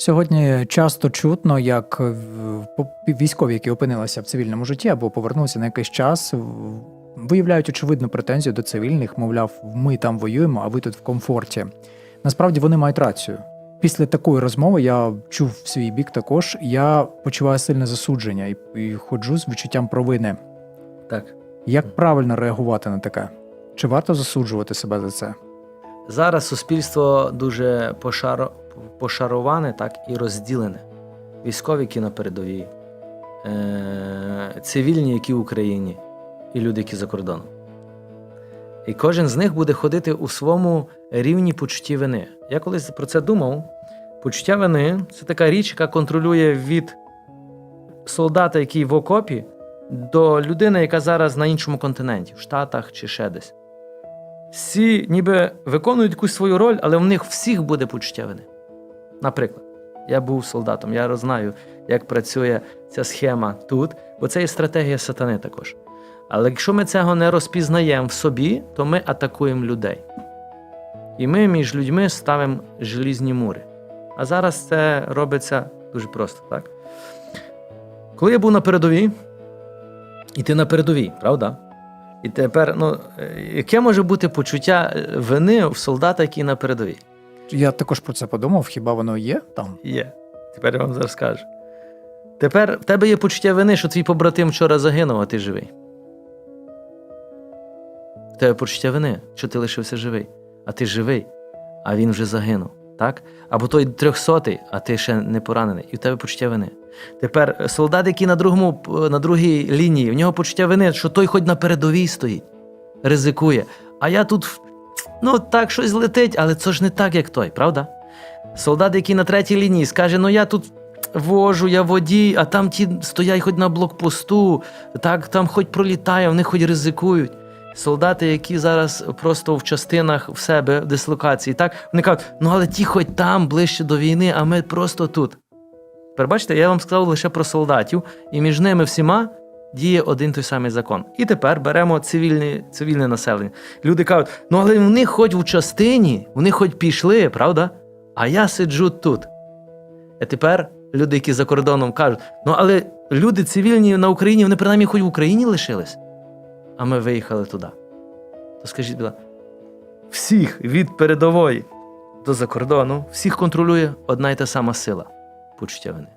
Сьогодні часто чутно, як військові, які опинилися в цивільному житті або повернулися на якийсь час, виявляють очевидну претензію до цивільних, мовляв, ми там воюємо, а ви тут в комфорті. Насправді вони мають рацію. Після такої розмови я чув в свій бік також. Я почуваю сильне засудження і, і ходжу з відчуттям провини. Так. Як правильно реагувати на таке? Чи варто засуджувати себе за це? Зараз суспільство дуже пошаро... пошароване так, і розділене. Військові, які на передовій, е... цивільні, які в Україні, і люди, які за кордоном. І кожен з них буде ходити у своєму рівні почутті вини. Я колись про це думав. Почуття вини це така річ, яка контролює від солдата, який в окопі, до людини, яка зараз на іншому континенті, в Штатах чи ще десь. Всі ніби виконують якусь свою роль, але в них всіх буде почуття вини. Наприклад, я був солдатом, я знаю, як працює ця схема тут, бо це є стратегія сатани також. Але якщо ми цього не розпізнаємо в собі, то ми атакуємо людей. І ми між людьми ставимо желізні мури. А зараз це робиться дуже просто, так? Коли я був на передовій, і ти на передовій, правда? І тепер, ну, яке може бути почуття е, вини в солдата, який на передовій? Я також про це подумав, хіба воно є там? Є. Тепер я вам зараз скажу. Тепер в тебе є почуття вини, що твій побратим вчора загинув, а ти живий. В тебе почуття вини, що ти лишився живий, а ти живий, а він вже загинув. Так? Або той трьохсотий, а ти ще не поранений, і в тебе почуття вини. Тепер е, солдат, який на другому, на другій лінії, в нього почуття вини, що той хоч на передовій стоїть, ризикує. А я тут, ну так, щось летить, але це ж не так, як той, правда? Солдат, який на третій лінії, скаже: ну я тут вожу, я водій, а там ті стоять хоч на блокпосту, так там хоч пролітає, вони хоч ризикують. Солдати, які зараз просто в частинах в себе в дислокації, так вони кажуть, ну але ті хоч там ближче до війни, а ми просто тут. Тепер бачите, я вам сказав лише про солдатів, і між ними всіма діє один той самий закон. І тепер беремо цивільне, цивільне населення. Люди кажуть, ну але вони хоч в частині, вони хоч пішли, правда? А я сиджу тут. А тепер люди, які за кордоном кажуть, ну але люди цивільні на Україні, вони принаймні хоч в Україні лишились, а ми виїхали туди. То скажіть, будь всіх від передової до закордону, всіх контролює одна й та сама сила почуття вини.